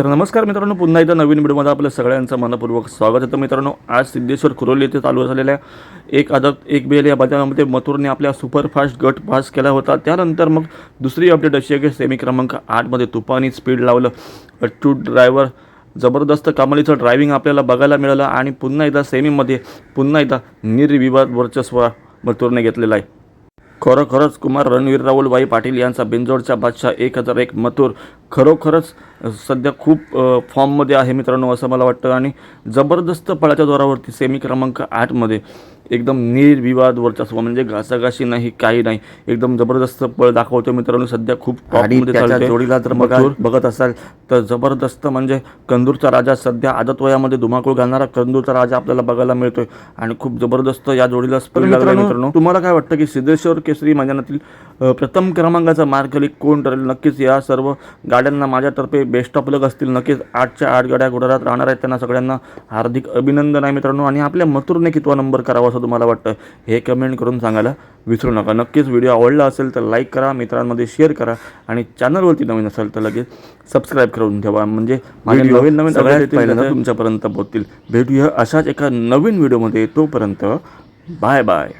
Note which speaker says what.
Speaker 1: तर नमस्कार मित्रांनो पुन्हा एकदा नवीन व्हिडिओमध्ये आपलं सगळ्यांचं मनपूर्वक स्वागत आहे. तर मित्रांनो आज सिद्धेश्वर खुरोली येथे चालू झालेल्या एक आदत एक बेल या मैदानामध्ये मथुरने आपल्या सुपरफास्ट गट पास केला होता. त्यानंतर मग दुसरी अपडेट अशी आहे की सेमी क्रमांक आठमध्ये तुफानी स्पीड लावलं. अट्टू ड्रायव्हर जबरदस्त कमालीचं ड्रायव्हिंग आपल्याला बघायला मिळालं आणि पुन्हा एकदा सेमीमध्ये पुन्हा एकदा निर्विवाद वर्चस्व मथुरने घेतलेलं आहे. खरोखरच कुमार रणवीर राहुलबाई पाटील यांचा बिंजोडचा बादशाह एक हजार एक मथुर खरोखरच सध्या खूप फॉर्ममध्ये आहे मित्रांनो असं मला वाटतं. आणि जबरदस्त पळाच्या जोरावरती सेमी क्रमांक आठमध्ये एकदम निर्विवाद वर्चस्व म्हणजे घासाघाशी नाही काही नाही. एकदम जबरदस्त पळ दाखवतो मित्रांनो सध्या खूप.
Speaker 2: जोडीला जर बघा-
Speaker 1: मथुर बघत असाल तर जबरदस्त म्हणजे कंदूरचा राजा सध्या आदत वयामध्ये धुमाकूळ घालणारा कंदूरचा राजा आपल्याला बघायला मिळतोय. आणि खूप जबरदस्त या जोडीला मित्रांनो तुम्हाला काय वाटतं की सिद्धेश्वर केसरी मैदानातील प्रथम क्रमांकाचा मार्गली कोण ठरेल? नक्कीच या सर्व गाड्यांना माझ्यातर्फे बेस्ट ऑफ लक असतील. नक्कीच आठच्या आठ गाड्या गुजरात राहणार आहेत. त्यांना सगळ्यांना हार्दिक अभिनंदन आहे मित्रांनो. आणि आपल्या मथुरने कितवा नंबर करावा असं तुम्हाला वाटतं हे कमेंट करून सांगायला विसरू नका. नक्कीच व्हिडिओ आवडला असेल तर लाईक करा मित्रांमध्ये शेअर करा आणि चॅनलवरती नवीन असेल तर लगेच सबस्क्राईब करून ठेवा. म्हणजे माझे नवीन नवीन
Speaker 2: सगळ्यात पहिल्यांदा
Speaker 1: तुमच्यापर्यंत पोहोचतील. भेटूया अशाच एका नवीन व्हिडिओमध्ये तोपर्यंत बाय बाय